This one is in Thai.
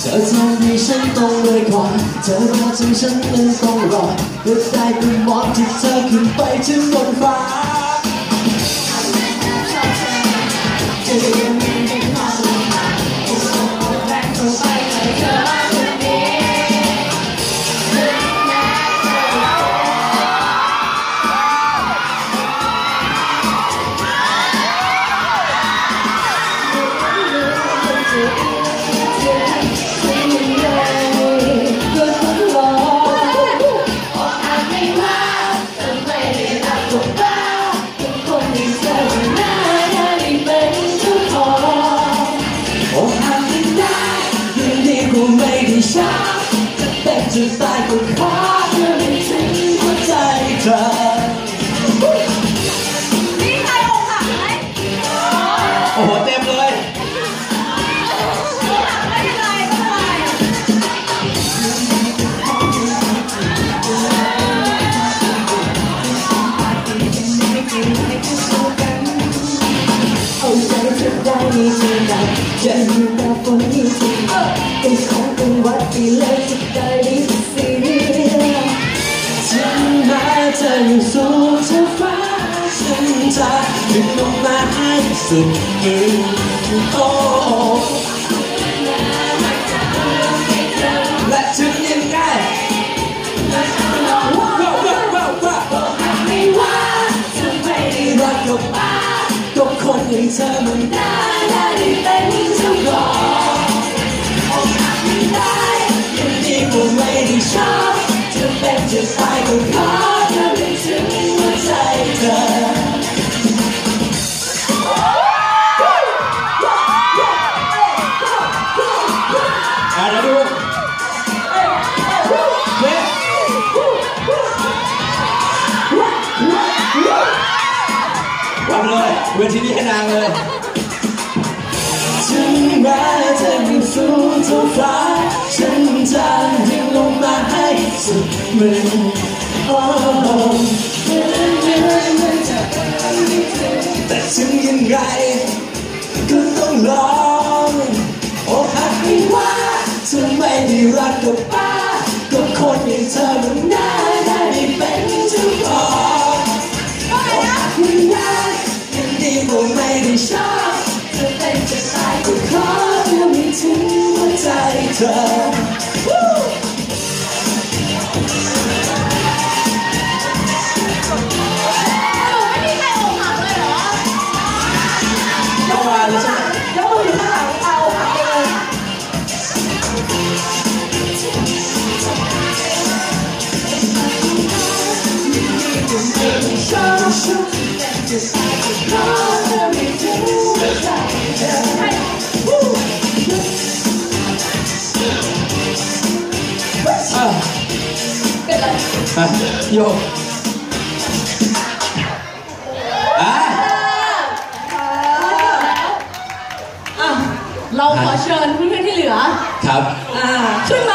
ให้ฉันต้องเลยก่อนเธอรอจนฉันนั้นต้องรอเพื่อได้ไปมองที่เธอขึ้นไปถึงบนฟ้า ไม่ได้ชอบจะเป็นจะตายก็ขอเธอให้ถึงหัวใจเธอนี่ใครอกหักไหมโอ้โหเต็มเลยอกหักไม่เป็นไรไม่เป็นไรเอาใจเธอได้มีเจอยู่กัน ธออยู่สูงเท่าฟ้าฉันจะดึงลงมาให้สุดมือโอ้และถึงยังไงว้าวว้าวว้าวว้าวไม่ว่าจะไม่ได้รักก็บ้าก็คนอย่างเธอมันได้ได้เป็นเจ้าของอกหักไม่ได้ยังดีกว่าไม่ได้ชอบจะเป็นจะตา วางเลยเวทีนี้ให้นางเลยถึงแม้เธออยู่สูงเท่าฟ้าฉันจะดึงลงมาให้สุดมือโอ้แต่ถึงยังไงก็ต้องลองโอ้หักไม่ว่าเธอไม่ได้รักกับป้าก็คนอย่างเธอมันน่า เธอ เป็นไรอะโยกอะอะเราขอเชิญเพื่อนๆที่เหลือครับ อ่าขึ้นมา